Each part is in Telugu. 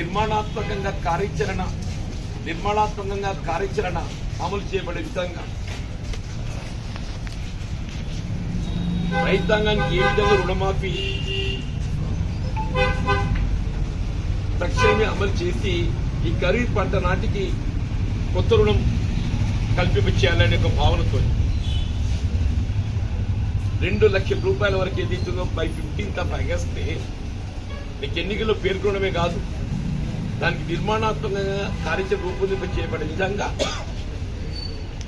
నిర్మాణాత్మకంగా కార్యాచరణ నిర్మాణాత్మకంగా కార్యాచరణ అమలు చేయబడే విధంగా. రైతాంగానికి ఏ విధంగా రుణమాఫీ తక్షణమే అమలు చేసి ఈ ఖరీఫ్ పంట నాటికి కొత్త రుణం కల్పించేయాలనే ఒక భావనతో రెండు లక్షల రూపాయల వరకు ఏదైతుందో బై ఫిఫ్టీన్త్ ఆఫ్ ఆగస్టే నీకు ఎన్నికల్లో పేర్కొనడమే కాదు. దానికి నిర్మాణాత్మకంగా కార్యాచరణ రూపొందింప చేయబడే విధంగా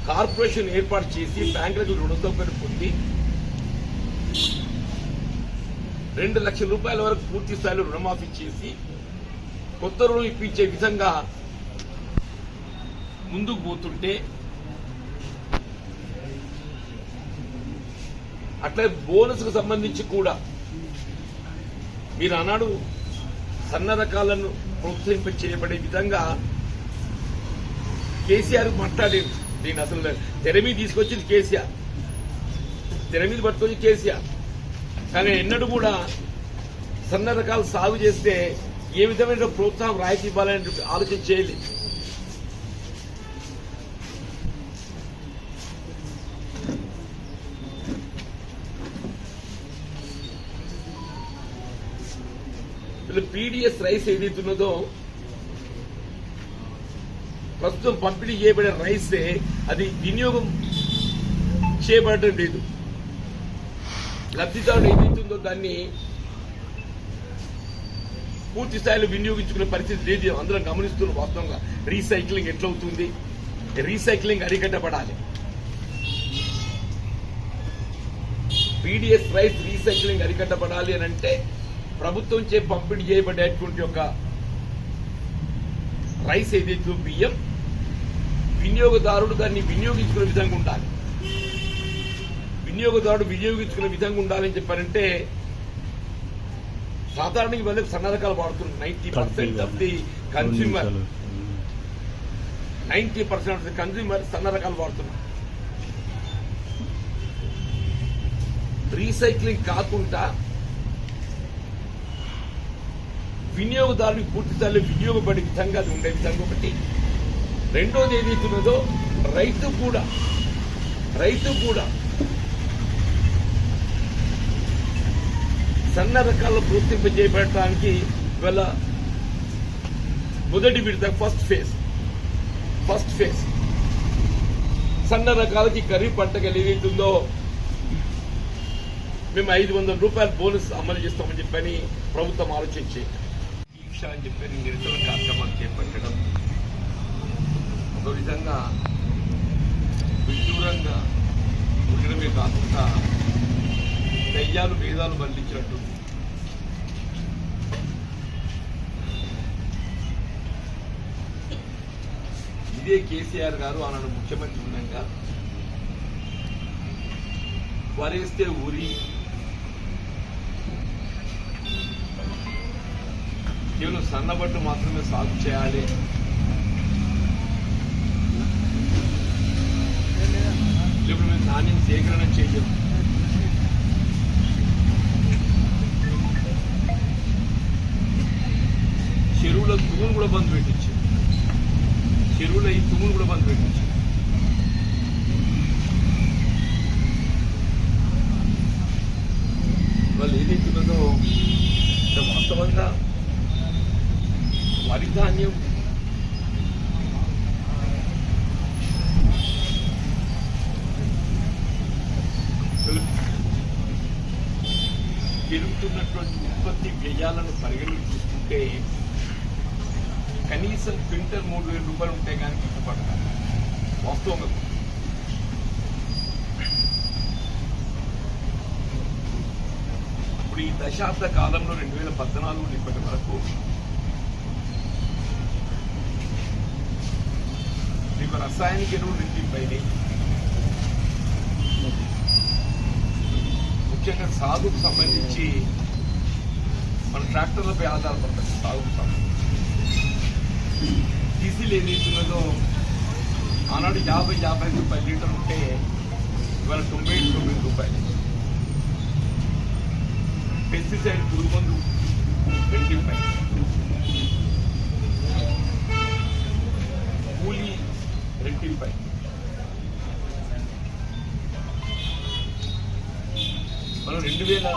కార్పొరేషన్ ఏర్పాటు చేసి బ్యాంకులకు రుణ సౌకర్యం పొంది రెండు లక్షల రూపాయల వరకు పూర్తి స్థాయిలో రుణమాఫీ చేసి కొత్త రుణం ఇప్పించే విధంగా ముందుకు పోతుంటే అట్లే బోనస్కు సంబంధించి కూడా మీరు అన్నాడు సన్న రకాలను ప్రోత్సహింప చేయబడే విధంగా కేసీఆర్ మాట్లాడారు దీన్ని అసలు తెర మీద తీసుకొచ్చింది కేసీఆర్. తెర మీద పట్టుకొచ్చి కేసీఆర్. కానీ ఎన్నడూ కూడా సన్న రకాలు సాగు చేస్తే ఏ విధమైన ప్రోత్సాహం రాయితీ ఇవ్వాలనే ఆలోచన చేయలేదు. వీళ్ళు పీడిఎస్ రైస్ ఏదైతున్నదో ప్రస్తుతం పంపిణీ చేయబడే రైసే అది వినియోగం చేయబడటం లేదు. లబ్ధిదారుడు ఏదైతుందో దాన్ని పూర్తి స్థాయిలో వినియోగించుకునే పరిస్థితి లేదు. అందరం గమనిస్తున్న వాస్తవంగా. రీసైక్లింగ్ ఎట్లవుతుంది? రీసైక్లింగ్ అరికట్టబడాలి. పీడిఎస్ రైస్ రీసైక్లింగ్ అరికట్టబడాలి అని అంటే ప్రభుత్వం చే పంపిణీ చేయబడేటువంటి ఒక రైస్ ఏదైతే బియ్యం వినియోగదారుడు దాన్ని వినియోగించుకునే విధంగా ఉండాలి. వినియోగదారుడు వినియోగించుకునే విధంగా ఉండాలని చెప్పారంటే సాధారణ ఇవాళ సన్న రకాలు వాడుతున్నారు. Ninety percent of the consumer ninety percent of the consumer సన్న రకాలు వాడుతున్నారు. రీసైక్లింగ్ కాకుండా వినియోగదారునికి పూర్తి స్థాయిలో వినియోగపడే విధంగా అది ఉండే విధంగా ఒకటి. రెండోది ఏదైతున్నదో రైతు కూడా రైతు కూడా సన్న రకాల ప్రోత్సహింప చేయబడటానికి ఇవాళ మొదటి విడత ఫస్ట్ ఫేజ్ ఫస్ట్ ఫేజ్ సన్న రకాలకి ఖరీఫ్ పంటకి ఏదైతుందో మేము ఐదు వందల రూపాయల బోనస్ అమలు చేస్తామని చెప్పని ప్రభుత్వం ఆలోచించి దీక్ష అని చెప్పి నిరసన కార్యక్రమాలు చేపట్టడం. ఒక విధంగా విడ్డూరంగా ఉండడమే కాకుండా దయ్యాలు వేదాలు బంధించినట్టు ఇదే కేసీఆర్ గారు ఆనాడు ముఖ్యమంత్రి ఉండగా వరేస్తే ఊరి కేవలం సన్నబట్టు మాత్రమే సాగు చేయాలి ఇప్పుడు మేము నాణ్యం సేకరణ చేయం చెరువుల తుమ్ములు కూడా బంద్ పెట్టించు చెరువుల ఈ తుమ్ములు కూడా బంద్ పెట్టించు వాళ్ళు ఏదైతున్నదో అంటే వాస్తవంగా వరి ధాన్యం పెరుగుతున్నటువంటి ఉత్పత్తి వ్యయాలను పరిగణలోకి తీసుకుంటే కనీసం క్వింటల్ మూడు వేల రూపాయలు ఉంటే కానీ గిట్టుబడతారు వాస్తవంగా ఈ దశాబ్ద కాలంలో రెండు వేల పద్నాలుగు ఇప్పటి వరకు మీకు రసాయనిక ఎరువులు రెట్టింపైనాయి ముఖ్యంగా సాగుకు సంబంధించి మన ట్రాక్టర్లపై ఆధారపడతాం సాగుకు సంబంధించి. డీజిల్ ఏదైతున్నదో ఆనాడు యాభై యాభై రూపాయలు లీటర్ ఉంటే ఇవాళ తొంభై తొమ్మిది రూపాయలు. పెస్టిసైడ్ పురుగు మందు రెండింపై కూలీ రెండింపై మనం రెండు వేల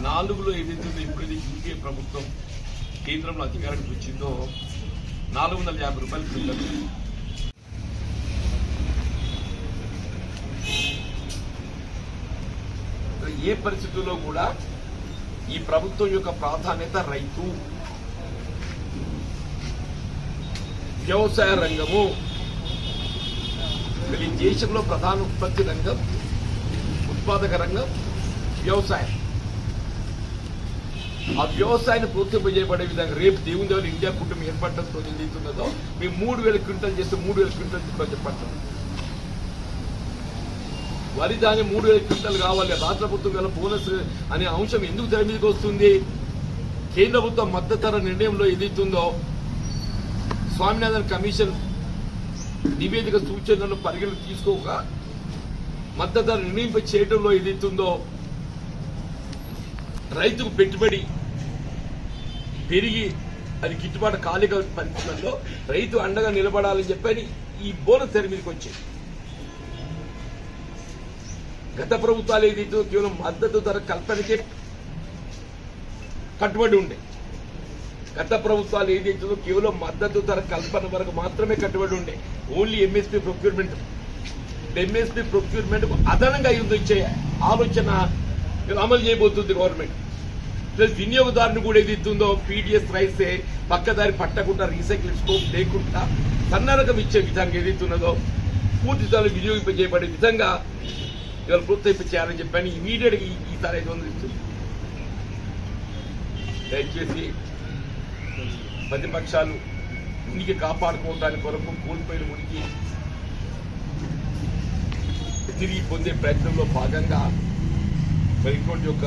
నాలుగులో ఏదైతే ఉందో ఎప్పుడైతే ప్రభుత్వం కేంద్రంలో అధికారానికి వచ్చిందో నాలుగు వందల యాభై రూపాయలు పిల్లలు ఏ పరిస్థితుల్లో కూడా ఈ ప్రభుత్వం యొక్క ప్రాధాన్యత రైతు. వ్యవసాయ రంగము. ఈ దేశంలో ప్రధాన ఉత్పత్తి రంగం ఉత్పాదక రంగం వ్యవసాయం. ఆ వ్యవసాయాన్ని ప్రోత్సహింపజేయబడే విధంగా రేపు దేవుని దేవుని ఇండియా కుటుంబం ఏర్పడటంతో ఏదైతున్నదో మేము మూడు వేల క్వింటల్ చేస్తే మూడు వేల క్వింటల్ చెప్పండి వరి ధాన్యం మూడు వేల క్వింటల్ కావాలి. రాష్ట్ర ప్రభుత్వం గల బోనస్ అనే అంశం ఎందుకు తెర మీదకి వస్తుంది? కేంద్ర ప్రభుత్వం మద్దతు నిర్ణయంలో ఏదైతుందో స్వామినాథన్ కమిషన్ నివేదిక సూచనలను పరిగణన తీసుకోక మద్దతు నిర్ణయింప చేయడంలో ఏదైతుందో రైతుకు పెట్టుబడి పెరిగి అది గిట్టుబాటు కాలిక పరిస్థితుల్లో రైతు అండగా నిలబడాలని చెప్పని ఈ బోనస్ తెర మీదకి వచ్చింది గత ప్రభుత్వాలు ఏదైతే కేవలం మద్దతు ధర కల్పనకే కట్టుబడి ఉండే గత ప్రభుత్వాలు ఏదైతుందో కేవలం మద్దతు ధర కల్పన వరకు మాత్రమే కట్టుబడి ఉండే only MSP procurement MSP procurement అదనంగా ఇది ఇచ్చే ఆలోచన అమలు చేయబోతుంది గవర్నమెంట్ ప్లస్ వినియోగదారుని కూడా ఏది ఇస్తుందో పీడిఎస్ రైసే పక్కదారి పట్టకుండా రీసైకిల్ స్కోప్ లేకుండా సన్నరకం ఇచ్చే విధంగా ఏదైతున్నదో పూర్తి స్థాయిలో వినియోగింపజేయబడే విధంగా ఇవాళ ప్రోత్సహింప చెప్పాను చెప్పని ఇమీడియట్గా ఈ సారి ఐదు వందలు ఇచ్చింది దయచేసి ప్రతిపక్షాలు ఉనికి కాపాడుకోవడానికి కొరకు కోల్పోయిన ఉనికి తిరిగి పొందే ప్రయత్నంలో భాగంగా మరి యొక్క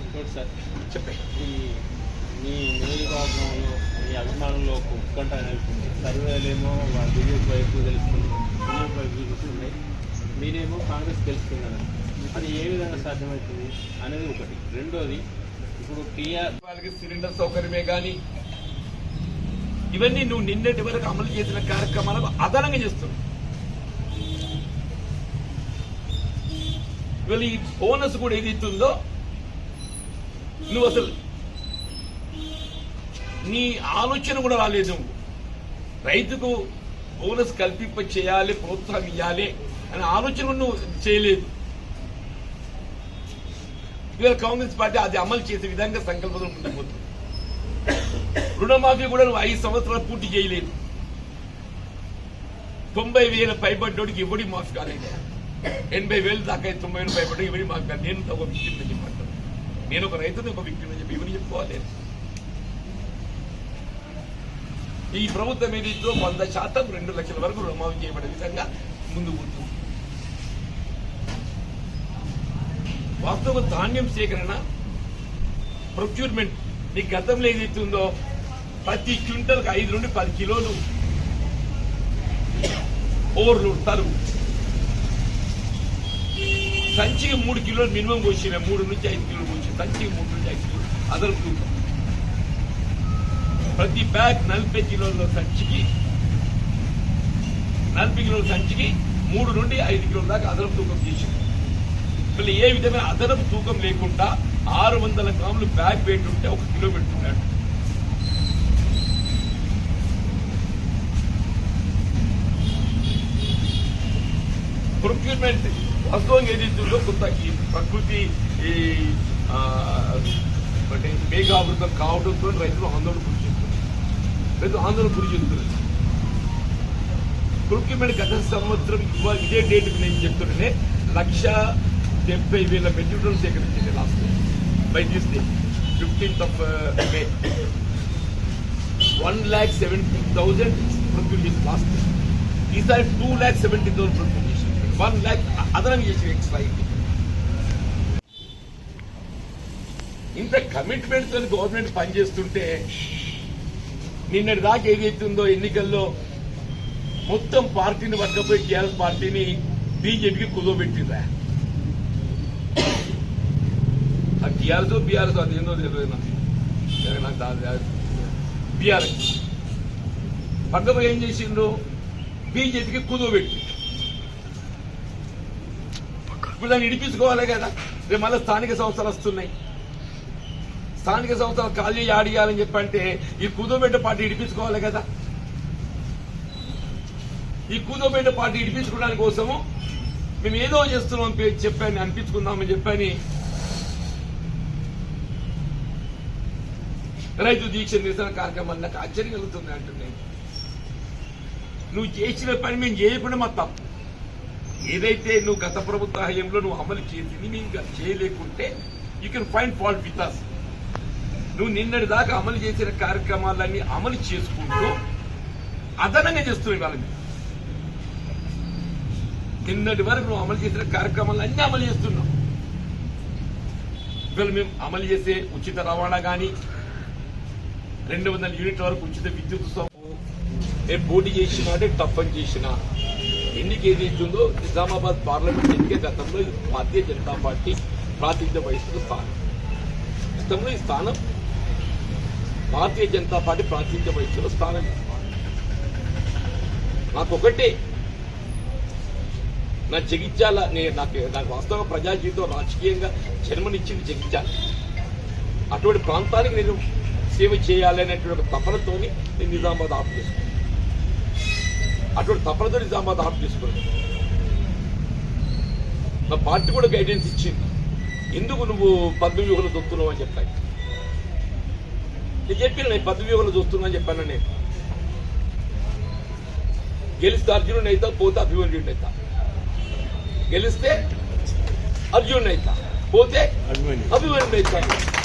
ఇంకోటి సార్ చెప్పే ఈ మీ నియోజకవర్గంలో మీ అభిమానుల్లో ఒక ఉత్కంఠ నెలకొంది సర్వేలేమో వాళ్ళ బీజేపీ వైపు తెలుస్తుంది బీజేపీ వైపు చూస్తున్నాయి మీరేమో కాంగ్రెస్ గెలుస్తున్నారు అది ఏ విధంగా సాధ్యమవుతుంది అనేది ఒకటి. రెండోది ఇప్పుడు టీఆర్ వాళ్ళకి సిలిండర్ సౌకర్యమే కానీ ఇవన్నీ నువ్వు నిన్నటి వరకు అమలు చేసిన కార్యక్రమాలకు అదనంగా చేస్తున్నావు. ఇవాళ ఈ బోనస్ కూడా ఏది ఇస్తుందో నువ్వు అసలు నీ ఆలోచన కూడా రాలేదు నువ్వు. రైతుకు బోనస్ కల్పింప చేయాలి ప్రోత్సాహం ఇవ్వాలి అనే ఆలోచన నువ్వు చేయలేదు. ఇవాళ కాంగ్రెస్ పార్టీ అది అమలు చేసే విధంగా సంకల్పంలో ఉండకపోతుంది రుణమాఫీ కూడా నువ్వు ఐదు సంవత్సరాలు పూర్తి చేయలేదు. తొంభై వేల పైబడ్డోడికి ఎవడి మాఫీ కాలేదు. ఎనభై వేలు దాకా తొంభై వేలు పైబడ్డ ఎవడి మాఫీ కాదు నేను ఒక విక్టిమ్ అని చెప్పంటాను నేను ఒక రైతుని ఒక విక్టిమ్ అని చెప్పి ఎవరు చెప్పుకోవాలి? ఈ ప్రభుత్వం ఏదైతే వంద శాతం రెండు లక్షల వరకు రుణమాఫీ చేయబడే విధంగా ముందు పోతుంది. వాస్తవ ధాన్యం సేకరణ ప్రొక్యూర్మెంట్ నీ గతంలో ఏదైతే ఉందో ప్రతి క్వింటల్కి ఐదు నుండి పది కిలోలు ఓవర్లోడ్ తరువు సంచికి మూడు కిలోలు మినిమం కోసిన మూడు నుంచి ఐదు కిలోలు కోసి సంచికి మూడు నుంచి ఐదు కిలోలు అదర్ తూకం ప్రతి బ్యాగ్ నలభై కిలోల సంచికి నలభై కిలోల సంచికి మూడు నుండి ఐదు కిలోల దాకా అదనపు తూకం చేసింది. మళ్ళీ ఏ విధమైన అదనపు తూకం లేకుండా ఆరు వందల గ్రాములు బ్యాగ్ వెయిట్ ఉంటే ఒక కిలో పెట్టుకున్నాడు. ప్రొక్యూర్మెంట్ వాస్తవంగా ఏదైతుందో కొంత ఈ ప్రకృతి ఈ అంటే మేఘావృతం కావడంతో రైతులు ఆందోళన గురి చేస్తున్నారు రైతులు ఆందోళన గురి చేస్తున్నారు ప్రొక్యూర్మెంట్ గత సంవత్సరం ఇవాళ ఇదే డేట్ నేను చెప్తున్నానే లక్ష డెబ్బై వేల metric ton సేకరించింది last by this day fifteenth of May one lakh seventy thousand procure last ఈసారి two lakh seventy thousand procure one lakh అదనం చేసి ఎక్స్ట్రా ఇంత కమిట్మెంట్తో గవర్నమెంట్ పనిచేస్తుంటే నిన్నటి దాకా ఏదైతుందో ఎన్నికల్లో మొత్తం పార్టీని పట్టుకపోయి టీఆర్ఎస్ పార్టీని బీజేపీకి కుదోబెట్టిందా ఆ టీఆర్ఎస్ బీఆర్ఎస్ అది ఏందో తెలియదు నాకు నాకు దాని బీఆర్ఎస్ పట్టుకపోయి ఏం చేసిండ్రు బీజేపీకి కుదోబెట్టి ఇప్పుడు దాన్ని ఇడిపించుకోవాలి కదా రేపు మళ్ళీ స్థానిక సంస్థలు వస్తున్నాయి స్థానిక సంస్థలు ఖాళీ ఆడియాలని చెప్పంటే ఈ కుదోబెట్ట పార్టీ ఇడిపించుకోవాలి కదా ఈ కూదోబెట్ట పార్టీ ఇడిపించుకోవడానికి కోసము మేము ఏదో చేస్తున్నాం చెప్పాను అనిపించుకుందామని చెప్పని రైతు దీక్ష నిరసన కార్యక్రమాలు నాకు ఆశ్చర్యం కలుగుతుంది అంటున్నాయి. నువ్వు చేసిన పని మేము చేయకుండా మా తప్పు. ఏదైతే నువ్వు గత ప్రభుత్వ హయంలో నువ్వు అమలు చేసింది మేము చేయలేకుంటే you can find fault with us నువ్వు నిన్నటి దాకా అమలు చేసిన కార్యక్రమాలన్నీ అమలు చేసుకుంటూ అదనంగా చేస్తున్నావు ఇవాళ నిన్నటి వరకు నువ్వు అమలు చేసిన కార్యక్రమాలన్నీ అమలు చేస్తున్నావు. ఇవాళ మేము అమలు చేసే ఉచిత రవాణా కానీ రెండు వందల యూనిట్ల వరకు ఉచిత విద్యుత్ నేను పోటీ చేసిన అంటే టఫ్ అని చేసిన. ఎన్నిక ఏదైతుందో నిజామాబాద్ పార్లమెంట్ ఎన్నిక గతంలో భారతీయ జనతా పార్టీ ప్రాతినిధ్యం వహిస్తున్న స్థానం. గతంలో ఈ స్థానం భారతీయ జనతా పార్టీ ప్రాతినిధ్యం వహిస్తున్న స్థానం నాకు ఒకటే నా జగిత్యాల నేను నాకు నాకు వాస్తవంగా ప్రజా జీవితం రాజకీయంగా జన్మనిచ్చింది జగిత్యాల. అటువంటి ప్రాంతానికి నేను సేవ చేయాలి అనేటువంటి ఒక తపనతోని నేను నిజామాబాద్ ఆఫ్ చేసుకున్నాను. అటువంటి తపనతో నిజామాబాద్ ఆఫ్ చేసుకున్నాను. నా పార్టీ కూడా గైడెన్స్ ఇచ్చింది. ఎందుకు నువ్వు పద్మవ్యూహంలో చూస్తున్నావు అని చెప్పాను నేను చెప్పిన నేను పద్మవ్యూహంలో చూస్తున్నా అని చెప్పాను నేను. గెలిస్తే అర్జునుడు అవుతా పోతే అభిమన్యుడు అవుతా గెలిస్తే అర్జునుడు అవుతా పోతే అభిమన్యుడు. అవుతా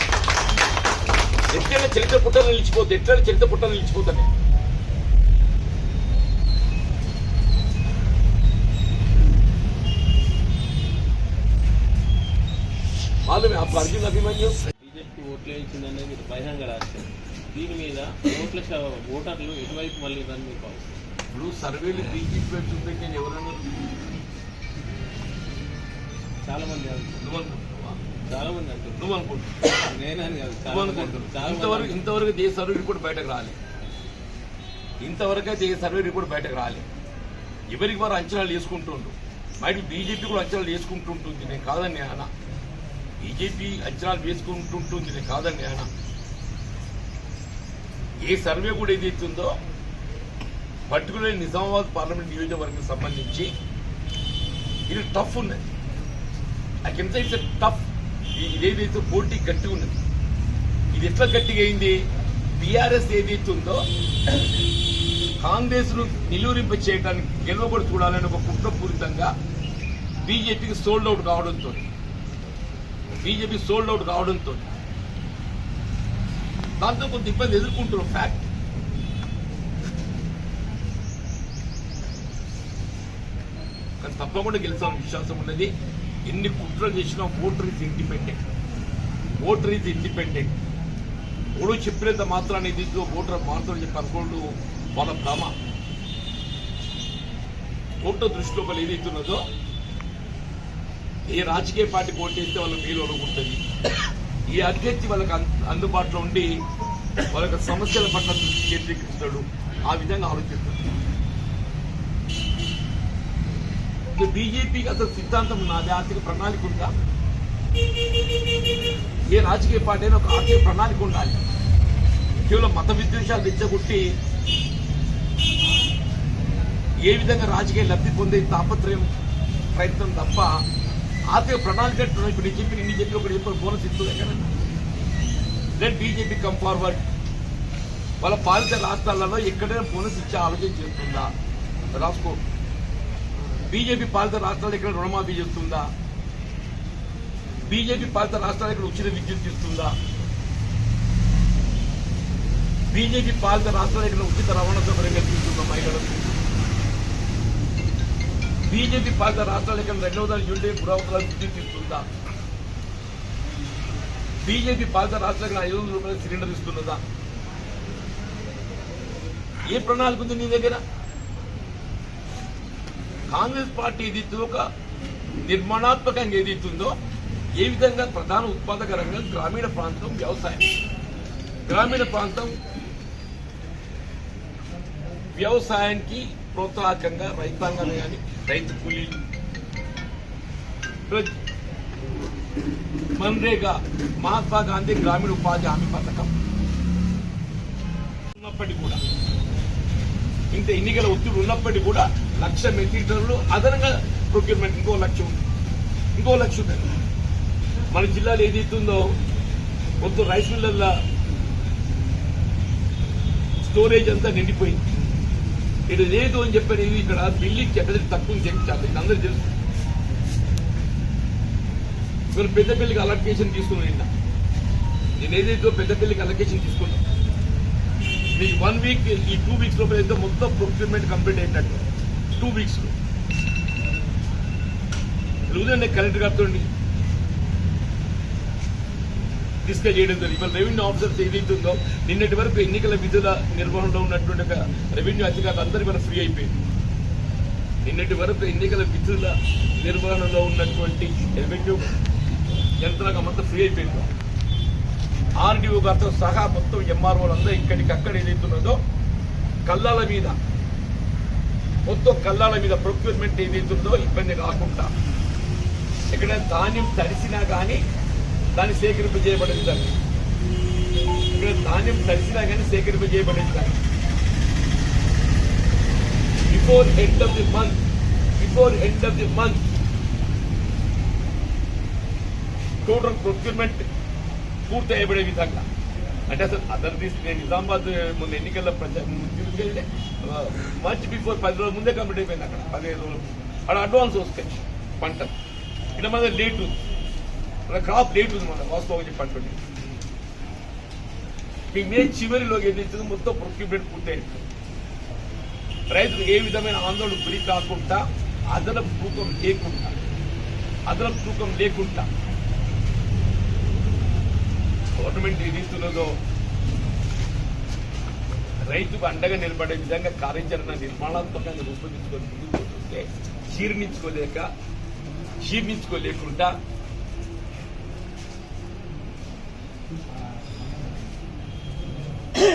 ఎట్లైనా చరిత్ర పుట్టలు నిలిచిపోతే ఎట్లైనా చరిత్ర పుట్టలు నిలిచిపోతానే మాలుమే అప్పుడు అర్జున్ అభిమన్యు బీజేపీ ఓట్లు వేయించిందనేది మీరు బహిరంగ రాశారు దీని మీద ఓట్ల ఓటర్లు ఎటువైపు మళ్ళీ రన్ మీకు అవసరం ఇప్పుడు సర్వేలు బీజేపీ ఉంటే నేను ఎవరన్నా చాలా మంది చాలా మంది అంటారు నువ్వు అనుకుంటున్నావు నేనని కాదు చాలా నువ్వు మంది అనుకుంటున్నావు అంటారు. చాలా మంది ఇంతవరకు. ఇంతవరకు ఏ సర్వే రిపోర్ట్ బయటకు రాలే. ఇంతవరకు అయితే ఏ సర్వే రిపోర్ట్ బయటకు రాలే. ఎవరికి వారు అంచనాలు వేసుకుంటుండ్రు? మైటి బీజేపీ కూడా అంచనాలు వేసుకుంటుంటుంది. నేను కాదని అన్న. బీజేపీ అంచనాలు వేసుకుంటుంటుంది. నేను కాదని అన్న. ఏ సర్వే కూడా ఏదైతుందో పర్టికులర్ నిజామాబాద్ పార్లమెంట్ నియోజకవర్గం సంబంధించి ఇది టఫ్ ఉన్నది. I can say it's tough ఇదేదైతే పోటీ గట్టి ఉన్నది ఇది ఎట్లా గట్టిగా అయింది? బీఆర్ఎస్ ఏదైతే ఉందో కాంగ్రెస్ను నిలువరింప చేయడానికి గెలవబడి చూడాలని ఒక కుట్రపూరితంగా బీజేపీకి సోల్డ్ అవుట్ కావడంతో బీజేపీ సోల్డ్ అవుట్ కావడంతో దాంతో కొంత ఇబ్బంది ఎదుర్కొంటున్నాం ఫ్యాక్ట్ కానీ తప్పకుండా గెలిచామని విశ్వాసం ఉన్నది. ఎన్ని కుట్రలు చేసినా voter is independent voter is independent ఓడు చెప్పినంత మాత్రాన్ని ఇది ఓటర్ మారుతాడని చెప్పి అనుకోండు వాళ్ళ భ్రమ. ఓటర్ దృష్టిలో వాళ్ళు ఏదైతున్నదో ఏ రాజకీయ పార్టీ ఓటేస్తే వాళ్ళకి మేలు అనుకుంటుంది. ఈ అభ్యర్థి వాళ్ళకి అందుబాటులో ఉండి వాళ్ళ సమస్యల పట్ల దృష్టి కేంద్రీకరిస్తాడు. ఆ విధంగా ఆలోచిస్తాడు బీజేపీకి అసలు సిద్ధాంతం ఉన్నది ఆర్థిక ప్రణాళిక ఉందా? ఏ రాజకీయ పార్టీ అయినా ఒక ఆర్థిక ప్రణాళిక ఉండాలి. కేవలం మత విద్వేషాలు తెచ్చగొట్టి ఏ విధంగా రాజకీయ లబ్ధి పొందే తాపత్రయం ప్రయత్నం తప్ప ఆర్థిక ప్రణాళిక ఇప్పుడు నేను చెప్పి ఇన్ని చెప్పి ఒకటి చెప్పిన బోనస్ ఇస్తుంది కదా. దెన్ బీజేపీ కమ్ ఫార్వర్డ్ వాళ్ళ పాలిత రాష్ట్రాలలో ఎక్కడైనా బోనస్ ఇచ్చే ఆలోచన చేస్తుందా? రాసుకో. బీజేపీ పాలిత రాష్ట్రాలు ఇక్కడ రుణమాఫీ చేస్తుందా? బీజేపీ పాలిత రాష్ట్రాలు ఇక్కడ ఉచిత విద్యుత్ ఇస్తుందా? బీజేపీ పాలిత రాష్ట్రాలు ఇక్కడ ఉచిత రవాణా సౌకర్యం కల్పిస్తుందా మహిళలకు? బీజేపీ పాలిత రాష్ట్రాలు ఇక్కడ రెండవ దాని యూనిట్ పురావతులకు విద్యుత్ ఇస్తుందా? బీజేపీ పాలిత రాష్ట్రాలకు ఐదు వందల రూపాయల సిలిండర్ ఇస్తున్నదా? ఏ ప్రణాళిక ఉంది నీ దగ్గర? కాంగ్రెస్ పార్టీ ఏదైతే ఒక నిర్మాణాత్మకంగా ఏదైతుందో ఏ విధంగా ప్రధాన ఉత్పాదక రంగం గ్రామీణ ప్రాంతం వ్యవసాయం. గ్రామీణ ప్రాంతం వ్యవసాయానికి ప్రోత్సాహకంగా రైతాంగాన్ని కానీ రైతు కూలీలు మన్రేగా మహాత్మా గాంధీ గ్రామీణ ఉపాధి హామీ పథకం. ఉన్నప్పటికీ కూడా ఇంత ఎన్నికల ఒత్తిడి ఉన్నప్పటికీ కూడా లక్ష మెట్రిక్ టన్నులు అదనంగా ప్రొక్యూర్మెంట్ ఇంకో లక్ష ఉంది. ఇంకో లక్ష ఉంది. మన జిల్లాలో ఏదైతుందో మొత్తం రైస్ మిల్లర్ల స్టోరేజ్ అంతా నిండిపోయింది. ఇది లేదు అని చెప్పని ఇక్కడ బిల్డింగ్ ఎక్కడ తక్కువ చేయించాలి ఇది అందరూ తెలుసు. మీరు పెద్దపల్లికి అలొకేషన్ తీసుకున్నాను నిన్న. నేను ఏదైతే పెద్దపల్లికి అలొకేషన్ తీసుకున్నాను మీ వన్ వీక్ ఈ టూ వీక్స్ లోపల అయితే మొత్తం ప్రొక్యూర్మెంట్ కంప్లీట్ అయినట్టు. టూ వీక్స్లో లో. కలెక్టర్ గారితో డిస్కస్ చేయడం జరిగింది. ఇవాళ రెవెన్యూ ఆఫీసర్స్ ఏదైతుందో నిన్నటి వరకు ఎన్నికల విధుల నిర్వహణలో ఉన్నటువంటి ఒక రెవెన్యూ అధికారులు అందరూ ఇవాళ ఫ్రీ అయిపోయింది నిన్నటి వరకు ఎన్నికల విధుల నిర్వహణలో ఉన్నటువంటి రెవెన్యూ యంత్రాంగం అంతా ఫ్రీ అయిపోయింది. ఆర్డీఓ గారితో సహా మొత్తం ఎంఆర్ఓలందరూ ఇక్కడికి అక్కడ ఏదైతున్నదో కళ్ళాల మీద మొత్తం కళ్ళాల మీద ప్రొక్యూర్మెంట్ ఏదైతుందో ఇబ్బంది కాకుండా ఇక్కడ ధాన్యం తడిసినా కానీ దాన్ని సేకరింప చేయబడేది దాన్ని ఇక్కడ ధాన్యం తడిసినా కానీ సేకరింప చేయబడేది దాన్ని before end of the month before end of the month total procurement పూర్తి అయిపోయే విధంగా. అంటే అసలు అదర్ దిస్ నేను నిజామాబాద్ మొన్న ఎన్నికల్లో ప్రచారం తిరిగితే మార్చి బిఫోర్ పది రోజుల ముందే కంప్లీట్ అయిపోయింది అక్కడ. పదిహేను రోజులు అక్కడ అడ్వాన్స్ వస్తాయి పంట. ఇక్కడ మన లేట్ ఉంది. మన క్రాప్ లేట్ ఉంది మన వాస్తవం చెప్పండి మీ మే చివరిలోకి ఏదైతే మొత్తం ప్రొక్యూర్మెంట్ పూర్తయింది. రైతులు ఏ విధమైన ఆందోళన గురి కాకుండా అదనపు తూకం లేకుండా అదనపు తూకం లేకుండా గవర్నమెంట్ ఏదిస్తున్నదో రైతుకు అండగా నిలబడే విధంగా కార్యాచరణ నిర్మాణాత్మకంగా రూపొందించుకొని ముందుకు పోతుంటే జీర్ణించుకోలేక జీర్ణించుకోలేకుండా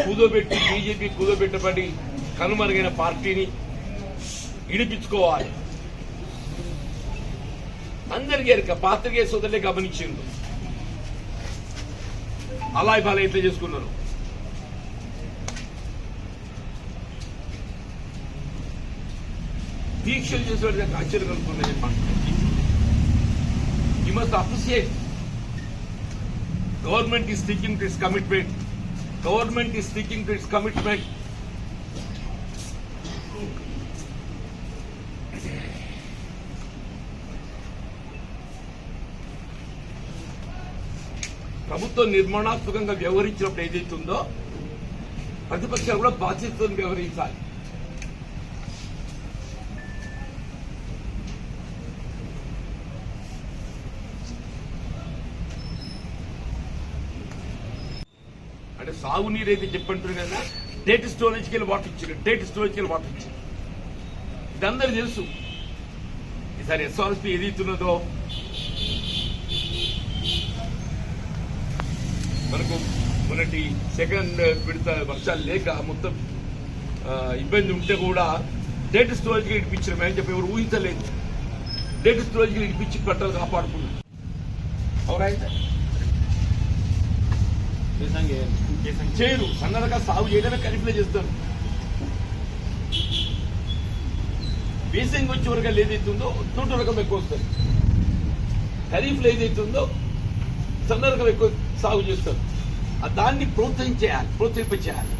కూదోబెట్టి బీజేపీ కూదోబెట్టబడి కనుమరుగైన పార్టీని ఇడిపించుకోవాలి అందరికీ ఎరక పాత్రికే సోదరులే గమనించిండు అలా ఇవాళ ఎట్లా చేసుకున్నారు? దీక్షలు చేసేవాడు నాకు ఆశ్చర్యం కలుగుతుందని చెప్పి you must appreciate government is sticking to its commitment government is sticking to its commitment ప్రభుత్వం నిర్మాణాత్మకంగా వ్యవహరించినప్పుడు ఏదైతే ఉందో ప్రతిపక్షాలు కూడా బాధ్యతతో వ్యవహరించాలి. అంటే సాగునీరు అయితే చెప్పంటున్నారు కదా? డేట్ స్టోరేజ్కి వెళ్ళి వాటర్ ఇచ్చారు. డేట్ స్టోరేజ్కి వెళ్ళి వాటర్ ఇచ్చారు. ఇదందరూ తెలుసు. ఈసారి ఎస్ఆర్ఎస్పీ ఏదైతున్నదో మనకు మొన్నటి సెకండ్ విడత వర్షాలు లేక మొత్తం ఇబ్బంది ఉంటే కూడా డేట్ స్టోరేజ్కి ఇడిపించారు అని చెప్పి ఎవరు ఊహించలేదు. డేట్ స్టోరేజ్కి ఇడిపించి పంటలు కాపాడుకున్నారు. అవునైతే నిజంగా చేయరు. సన్నరగా సాగు చేయడమే కలిపిలే చేస్తారు. వేసంగి వచ్చే వరకు ఏదైతుందో తోట రకం ఎక్కువ వస్తుంది. ఖరీఫ్లో ఏదైతుందో సన్న రకం ఎక్కువ సాగు చేస్తారు. ఆ దాన్ని ప్రోత్సహించేయాలి ప్రోత్సహింపచేయాలి.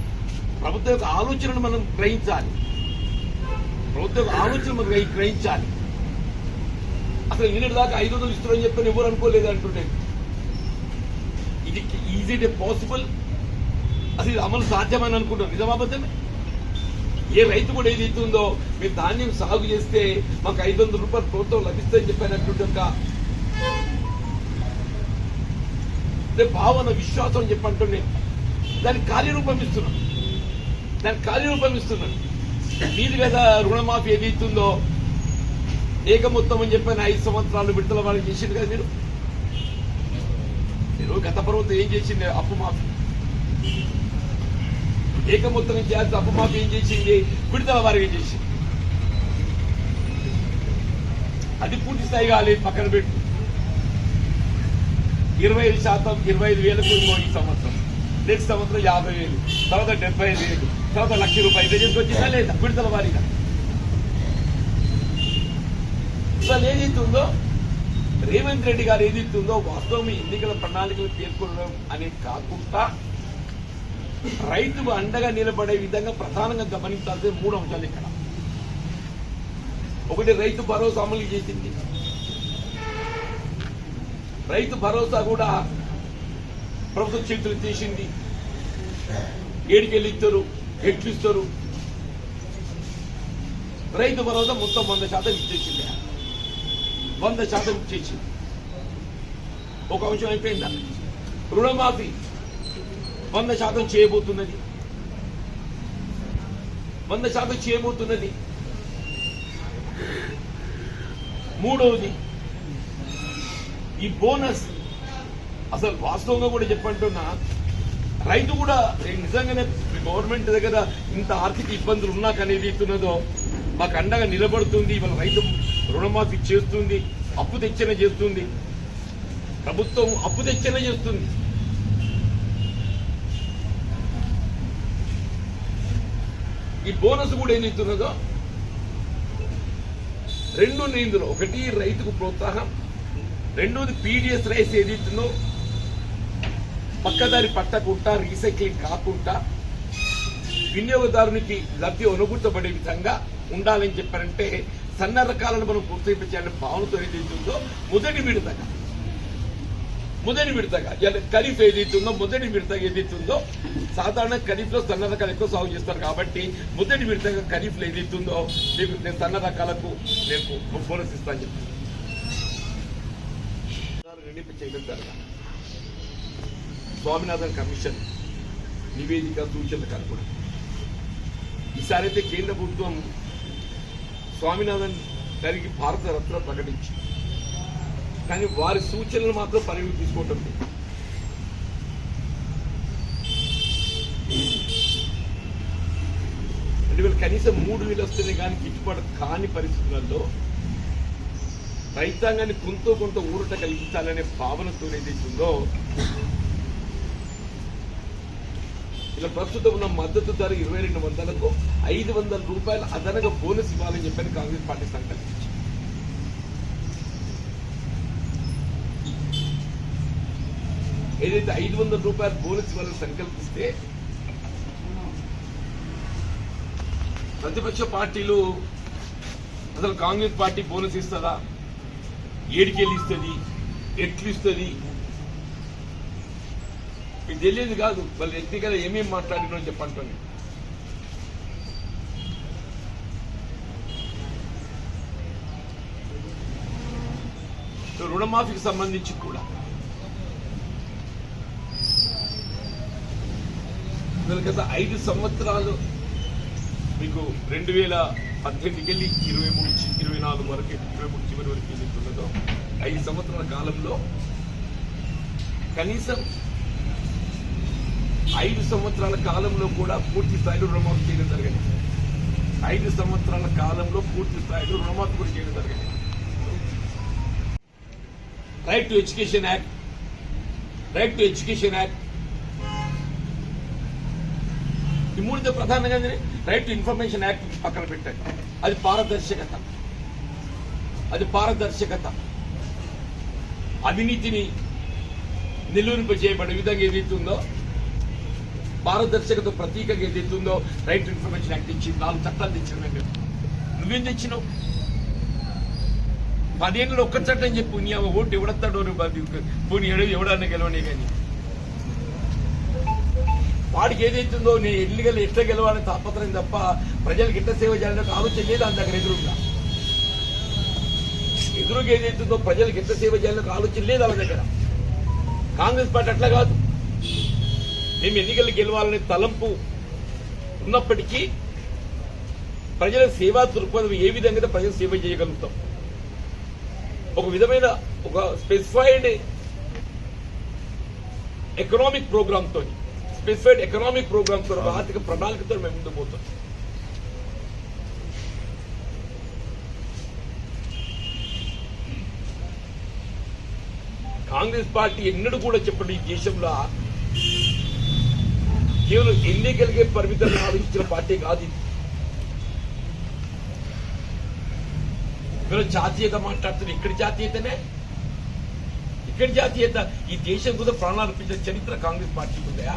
ప్రభుత్వ యొక్క ఆలోచనను మనం గ్రహించాలి. ప్రభుత్వ యొక్క ఆలోచన మనం గ్రహించాలి. అసలు నిన్నటి దాకా ఐదు వందలు ఇస్తున్నారని చెప్పని ఎవరు అనుకోలేదు అంటుండే. ఇది ఈజ్ ఇట్ పాసిబుల్? అసలు ఇది అమలు సాధ్యమని అనుకుంటాం నిజమాబద్ధమే ఏ రైతు కూడా ఏదైతుందో ఉందో మీరు ధాన్యం సాగు చేస్తే మాకు ఐదు వందల రూపాయలు ప్రభుత్వం లభిస్తాయని చెప్పినటువంటి ఒక అంటే భావన విశ్వాసం అని చెప్పంటూ నేను దాని కార్యరూపం ఇస్తున్నాను దాని కార్యరూపం ఇస్తున్నాను మీది మీద రుణమాఫీ ఏదైతుందో ఏక మొత్తం అని చెప్పిన ఐదు సంవత్సరాలు విడుదల వాళ్ళు చేసింది కదా మీరు? మీరు గత ప్రభుత్వం ఏం చేసింది అప్పు మాఫీ. ఏక మొత్తం చేస్తే అప్పు మాఫీ ఏం చేసింది విడుదల వారికి చేసింది అది పూర్తి స్థాయి కాలేదు పక్కన పెట్టు. ఇరవై ఐదు శాతం ఇరవై ఐదు వేలకు ఈ సంవత్సరం. నెక్స్ట్ సంవత్సరం యాభై వేలు తర్వాత డెబ్బై ఐదు వేలు తర్వాత లక్ష రూపాయలు. రిజల్ట్ వచ్చిందా లేదా? విడుదల వారీగా. ఇవాళ ఏదైతుందో రేవంత్ రెడ్డి గారు ఏదైతుందో వాస్తవం ఎన్నికల ప్రణాళికలు పేర్కొనడం అనేది కాకుండా రైతుకు అండగా నిలబడే విధంగా ప్రధానంగా గమనించాల్సిన మూడు అంశాలు ఇక్కడ. ఒకటి రైతు భరోసా అమలు చేసింది. రైతు భరోసా కూడా ప్రభుత్వం చేతులు తీసింది. ఏడికెళ్ళి ఇస్తారు ఎట్లు ఇస్తారు. రైతు భరోసా మొత్తం వంద శాతం ఇచ్చేసింది. వంద శాతం ఇచ్చేసింది. ఒక అంశం అయిపోయిందా? రుణమాఫీ వంద శాతం చేయబోతున్నది. వంద శాతం చేయబోతున్నది. మూడవది ఈ బోనస్ అసలు వాస్తవంగా కూడా చెప్పంటున్నా రైతు కూడా నిజంగానే గవర్నమెంట్ దగ్గర ఇంత ఆర్థిక ఇబ్బందులు ఉన్నా కానీ ఏదైతున్నదో మాకు అండగా నిలబడుతుంది వాళ్ళ రైతు రుణమాఫీ చేస్తుంది అప్పు తెచ్చిన చేస్తుంది. ప్రభుత్వం అప్పు తెచ్చిన చేస్తుంది. ఈ బోనస్ కూడా ఏదైతున్నదో రెండు ఉన్నాయి ఇందులో ఒకటి రైతుకు ప్రోత్సాహం రెండోది పీడిఎస్ రైస్ ఏదైతుందో పక్కదారి పట్టకుండా రీసైక్లింగ్ కాకుండా వినియోగదారునికి లబ్ధి అనుభూతపడే విధంగా ఉండాలని చెప్పారంటే సన్న రకాలను మనం ప్రోత్సహించాలనే భావనతో ఏదైతుందో మొదటి విడతగా మొదటి విడతగా ఖరీఫ్ ఏదైతుందో మొదటి విడతగా ఏదైతుందో సాధారణ ఖరీఫ్లో సన్న రకాలు ఎక్కువ సాగు చేస్తారు కాబట్టి మొదటి విడతగా ఖరీఫ్లో ఏదైతుందో నేను సన్న రకాలకు నేను బోనస్ ఇస్తాను చెప్పి రెండింటి చేయడం జరగాలి. స్వామినాథన్ కమిషన్ నివేదిక సూచనలు కనుగొని ఈసారైతే కేంద్ర ప్రభుత్వం స్వామినాథన్ గారికి భారత రత్న ప్రకటించింది. కానీ వారి సూచనలు మాత్రం పరిగణలోకి తీసుకోవటం లేదు. అంటే వీళ్ళు కనీసం మూడు వేలు వస్తేనే కానీ గిట్టుబాటు కాని పరిస్థితులలో రైతాంగాన్ని కొంత కొంత ఊరట కలిగించాలనే భావనతో ఏదైతుందో ఇలా ప్రస్తుతం ఉన్న మద్దతు ధర ఇరవై రెండు వందలకు ఐదు వందల రూపాయలు అదనగా బోనస్ ఇవ్వాలని చెప్పని కాంగ్రెస్ పార్టీ సంకల్పించింది ఏదైతే ఐదు వందల రూపాయలు బోనస్ ఇవ్వాలని సంకల్పిస్తే ప్రతిపక్ష పార్టీలు అసలు కాంగ్రెస్ పార్టీ బోనస్ ఇస్తుందా? ఏడికెళ్ళి ఇస్తుంది ఎట్లు ఇస్తుంది మీకు తెలియదు కాదు వాళ్ళు వ్యక్తిగత ఏమేమి మాట్లాడినో చెప్పండి రుణమాఫీకి సంబంధించి కూడా. గత ఐదు సంవత్సరాలు మీకు రెండు వేల పద్దెనిమిదికి వెళ్ళి ఇరవై మూడు ఇరవై నాలుగు వరకు ఇరవై మూడు చివరి వరకు ఏదైతున్నదో ఐదు సంవత్సరాల కాలంలో కనీసం ఐదు సంవత్సరాల కాలంలో కూడా పూర్తి స్థాయిలో రుణమాఫీ చేయడం జరిగింది. ఐదు సంవత్సరాల కాలంలో పూర్తి స్థాయిలో రుణమాఫీ కూడా చేయడం జరిగింది. Right to education act right to education act మూడు ప్రధానంగా రైట్ టు ఇన్ఫర్మేషన్ యాక్ట్ పక్కన పెట్టారు. అది పారదర్శకత. అది పారదర్శకత. అవినీతిని నిలువరింప చేయబడే విధంగా ఏదైతుందో పారదర్శకత ప్రతీకగా ఏదైతుందో రైట్ టు ఇన్ఫర్మేషన్ యాక్ట్ ఇచ్చింది నాలుగు చట్టాలు తెచ్చిన నువ్వేం తెచ్చినావు? పదేళ్ళు ఒక్క చట్టం చెప్పు నీ ఓటు ఎవడత్తాడో పోనీ ఎవడన్నా గెలవనే కానీ. వాడికి ఏదైతుందో నేను ఎన్నికలు ఎట్లా గెలవాలని తాపత్రం తప్ప ప్రజలకు ఎట్లా సేవ చేయాలనే ఆలోచన లేదు అని దగ్గర ఎదురుగా ఎదురుగా ఏదైతుందో ప్రజలకు ఎట్లా సేవ చేయాలనే ఆలోచన లేదు వాళ్ళ దగ్గర. కాంగ్రెస్ పార్టీ అట్లా కాదు. మేము ఎన్నికలు గెలవాలనే తలంపు ఉన్నప్పటికీ ప్రజల సేవా దృక్పథం ఏ విధంగా ప్రజలు సేవ చేయగలుగుతాం. ఒక విధమైన ఒక specified economic programme specified economic ప్రోగ్రామ్తో ఆర్థిక ప్రణాళికతో మేము ముందుకు పోతాం. కాంగ్రెస్ పార్టీ ఎన్నడూ కూడా చెప్పండి ఈ దేశంలో. కేవలం ఎన్నికలకే పరిమితం ఆలోచించిన పార్టీ కాదు ఇది. మీరు జాతీయత మాట్లాడుతున్న ఇక్కడి జాతీయతనే? ఇక్కడి జాతీయత ఈ దేశం కూడా ప్రాణాలు అర్పించిన చరిత్ర కాంగ్రెస్ పార్టీకి ఉందా?